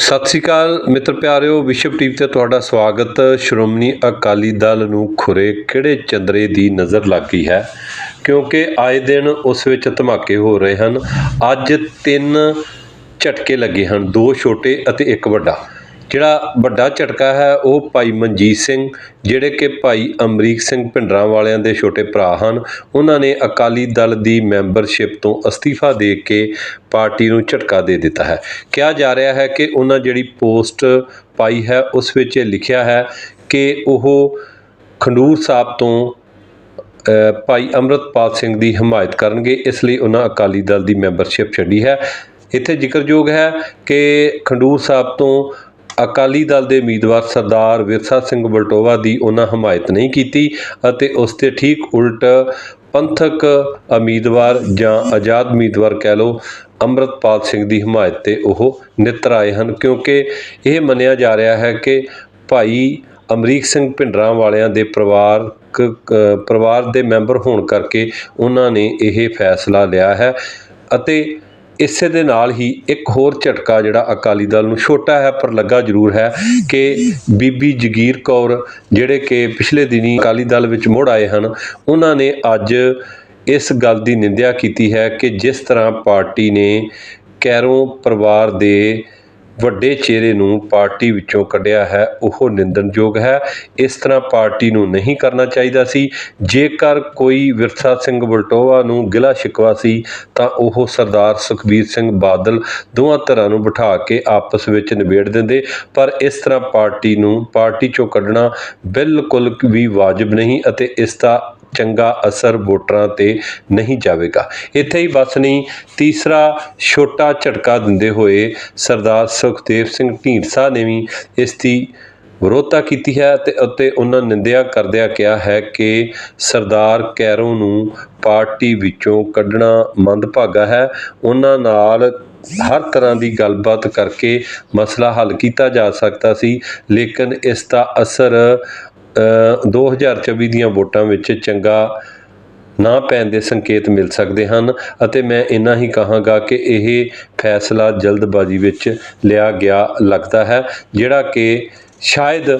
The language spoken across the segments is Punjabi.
ਸਤਿ ਸ਼੍ਰੀ ਅਕਾਲ ਮਿੱਤਰ ਪਿਆਰਿਓ, ਵਿਸ਼ਵ ਟੀਵੀ ਤੇ ਤੁਹਾਡਾ ਸਵਾਗਤ। ਸ਼੍ਰੋਮਣੀ ਅਕਾਲੀ ਦਲ ਨੂੰ ਖੁਰੇ ਕਿਹੜੇ ਚੰਦਰੇ ਦੀ ਨਜ਼ਰ ਲੱਗ ਗਈ ਹੈ? ਕਿਉਂਕਿ ਆਏ ਦਿਨ ਉਸ ਵਿੱਚ ਧਮਾਕੇ ਹੋ ਰਹੇ ਹਨ। ਅੱਜ ਤਿੰਨ ਝਟਕੇ ਲੱਗੇ ਹਨ, ਦੋ ਛੋਟੇ ਅਤੇ ਇੱਕ ਵੱਡਾ। ਜਿਹੜਾ ਵੱਡਾ ਝਟਕਾ ਹੈ, ਉਹ ਭਾਈ ਮਨਜੀਤ ਸਿੰਘ, ਜਿਹੜੇ ਕਿ ਭਾਈ ਅਮਰੀਕ ਸਿੰਘ ਭਿੰਡਰਾਂ ਵਾਲਿਆਂ ਦੇ ਛੋਟੇ ਭਰਾ ਹਨ। ਉਹਨਾਂ ਨੇ ਅਕਾਲੀ ਦਲ ਦੀ ਮੈਂਬਰਸ਼ਿਪ ਤੋਂ ਅਸਤੀਫਾ ਦੇ ਕੇ ਪਾਰਟੀ ਨੂੰ ਝਟਕਾ ਦੇ ਦਿੱਤਾ ਹੈ। ਕਿਹਾ ਜਾ ਰਿਹਾ ਹੈ ਕਿ ਉਹਨਾਂ ਜਿਹੜੀ ਪੋਸਟ ਪਾਈ ਹੈ, ਉਸ ਵਿੱਚ ਇਹ ਲਿਖਿਆ ਹੈ ਕਿ ਉਹ ਖੰਡੂਰ ਸਾਹਿਬ ਤੋਂ ਭਾਈ ਅੰਮ੍ਰਿਤਪਾਲ ਸਿੰਘ ਦੀ ਹਮਾਇਤ ਕਰਨਗੇ, ਇਸ ਲਈ ਉਹਨਾਂ ਅਕਾਲੀ ਦਲ ਦੀ ਮੈਂਬਰਸ਼ਿਪ ਛੱਡੀ ਹੈ। ਇੱਥੇ ਜ਼ਿਕਰਯੋਗ ਹੈ ਕਿ ਖੰਡੂਰ ਸਾਹਿਬ ਤੋਂ ਅਕਾਲੀ ਦਲ ਦੇ ਉਮੀਦਵਾਰ ਸਰਦਾਰ ਵਿਰਸਾ ਸਿੰਘ ਬਲਟੋਵਾ ਦੀ ਉਹਨਾਂ ਹਮਾਇਤ ਨਹੀਂ ਕੀਤੀ ਅਤੇ ਉਸ 'ਤੇ ਠੀਕ ਉਲਟ ਪੰਥਕ ਉਮੀਦਵਾਰ ਜਾਂ ਆਜ਼ਾਦ ਉਮੀਦਵਾਰ ਕਹਿ ਲਓ ਅੰਮ੍ਰਿਤਪਾਲ ਸਿੰਘ ਦੀ ਹਮਾਇਤ ਤੇ ਉਹ ਨਿੱਤਰ ਆਏ ਹਨ, ਕਿਉਂਕਿ ਇਹ ਮੰਨਿਆ ਜਾ ਰਿਹਾ ਹੈ ਕਿ ਭਾਈ ਅਮਰੀਕ ਸਿੰਘ ਭਿੰਡਰਾਂ ਵਾਲਿਆਂ ਦੇ ਪਰਿਵਾਰ ਪਰਿਵਾਰ ਦੇ ਮੈਂਬਰ ਹੋਣ ਕਰਕੇ ਉਹਨਾਂ ਨੇ ਇਹ ਫੈਸਲਾ ਲਿਆ ਹੈ ਅਤੇ ਇਸੇ ਦੇ ਨਾਲ ਹੀ ਇੱਕ ਹੋਰ ਝਟਕਾ ਜਿਹੜਾ ਅਕਾਲੀ ਦਲ ਨੂੰ ਛੋਟਾ ਹੈ, ਪਰ ਲੱਗਾ ਜ਼ਰੂਰ ਹੈ ਕਿ ਬੀਬੀ ਜਗੀਰ ਕੌਰ ਜਿਹੜੇ ਕਿ ਪਿਛਲੇ ਦਿਨੀ ਅਕਾਲੀ ਦਲ ਵਿੱਚ ਮੁੜ ਆਏ ਹਨ, ਉਹਨਾਂ ਨੇ ਅੱਜ ਇਸ ਗੱਲ ਦੀ ਨਿੰਦਿਆ ਕੀਤੀ ਹੈ ਕਿ ਜਿਸ ਤਰ੍ਹਾਂ ਪਾਰਟੀ ਨੇ ਕੈਰੋਂ ਪਰਿਵਾਰ ਦੇ ਵੱਡੇ ਚਿਹਰੇ ਨੂੰ ਪਾਰਟੀ ਵਿੱਚੋਂ ਕੱਢਿਆ ਹੈ, ਉਹ ਨਿੰਦਣਯੋਗ ਹੈ। ਇਸ ਤਰ੍ਹਾਂ ਪਾਰਟੀ ਨੂੰ ਨਹੀਂ ਕਰਨਾ ਚਾਹੀਦਾ ਸੀ। ਜੇਕਰ ਕੋਈ ਵਿਰਸਾ ਸਿੰਘ ਬਲਟੋਆ ਨੂੰ ਗਿਲਾ ਸ਼ਿਕਵਾ ਸੀ, ਤਾਂ ਉਹ ਸਰਦਾਰ ਸੁਖਬੀਰ ਸਿੰਘ ਬਾਦਲ ਦੋਵਾਂ ਧਿਰਾਂ ਨੂੰ ਬਿਠਾ ਕੇ ਆਪਸ ਵਿੱਚ ਨਿਬੇੜ ਦਿੰਦੇ। ਪਰ ਇਸ ਤਰ੍ਹਾਂ ਪਾਰਟੀ ਨੂੰ ਪਾਰਟੀ ਚੋਂ ਕੱਢਣਾ ਬਿਲਕੁਲ ਵੀ ਵਾਜਬ ਨਹੀਂ ਅਤੇ ਇਸ ਦਾ ਚੰਗਾ ਅਸਰ ਵੋਟਰਾਂ ਤੇ ਨਹੀਂ ਜਾਵੇਗਾ। ਇੱਥੇ ਹੀ ਬਸ ਨਹੀਂ ਤੀਸਰਾ ਛੋਟਾ ਝਟਕਾ ਦਿੰਦੇ ਹੋਏ ਸਰਦਾਰ ਸੁਖਦੇਵ ਸਿੰਘ ਢੀਂਡਸਾ ਨੇ ਵੀ ਇਸ ਦੀ ਵਿਰੋਧਤਾ ਕੀਤੀ ਹੈ ਤੇ ਉੱਤੇ ਉਹਨਾਂ ਨਿੰਦਿਆ ਕਰਦਿਆਂ ਕਿਹਾ ਹੈ ਕਿ ਸਰਦਾਰ ਕੈਰੋਂ ਨੂੰ ਪਾਰਟੀ ਵਿੱਚੋਂ ਕੱਢਣਾ ਮੰਦਭਾਗਾ ਹੈ। ਉਹਨਾਂ ਨਾਲ ਹਰ ਤਰ੍ਹਾਂ ਦੀ ਗੱਲਬਾਤ ਕਰਕੇ ਮਸਲਾ ਹੱਲ ਕੀਤਾ ਜਾ ਸਕਦਾ ਸੀ, ਲੇਕਿਨ ਇਸ ਦਾ ਅਸਰ 2024 ਦੀਆਂ ਵੋਟਾਂ ਵਿੱਚ ਚੰਗਾ ਨਾ ਪੈਣ ਦੇ ਸੰਕੇਤ ਮਿਲ ਸਕਦੇ ਹਨ ਅਤੇ ਮੈਂ ਇੰਨਾ ਹੀ ਕਹਾਂਗਾ ਕਿ ਇਹ ਫੈਸਲਾ ਜਲਦਬਾਜ਼ੀ ਵਿੱਚ ਲਿਆ ਗਿਆ ਲੱਗਦਾ ਹੈ, ਜਿਹੜਾ ਕਿ ਸ਼ਾਇਦ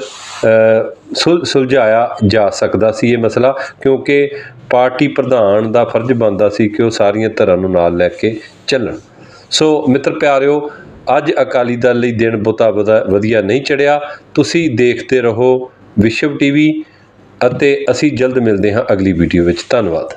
ਸੁਲ- ਸੁਲਝਾਇਆ ਜਾ ਸਕਦਾ ਸੀ ਇਹ ਮਸਲਾ, ਕਿਉਂਕਿ ਪਾਰਟੀ ਪ੍ਰਧਾਨ ਦਾ ਫਰਜ਼ ਬਣਦਾ ਸੀ ਕਿ ਉਹ ਸਾਰੀਆਂ ਧਿਰਾਂ ਨੂੰ ਨਾਲ ਲੈ ਕੇ ਚੱਲਣ। ਸੋ ਮਿੱਤਰ ਪਿਆਰਿਓ, ਅੱਜ ਅਕਾਲੀ ਦਲ ਲਈ ਦਿਨ ਬਹੁਤਾ ਵਧਾ- ਵਧੀਆ ਨਹੀਂ ਚੜਿਆ। ਤੁਸੀਂ ਦੇਖਦੇ ਰਹੋ ਵਿਸ਼ਵ ਟੀਵੀ ਅਤੇ ਅਸੀਂ ਜਲਦ ਮਿਲਦੇ ਹਾਂ ਅਗਲੀ ਵੀਡੀਓ ਵਿੱਚ। ਧੰਨਵਾਦ।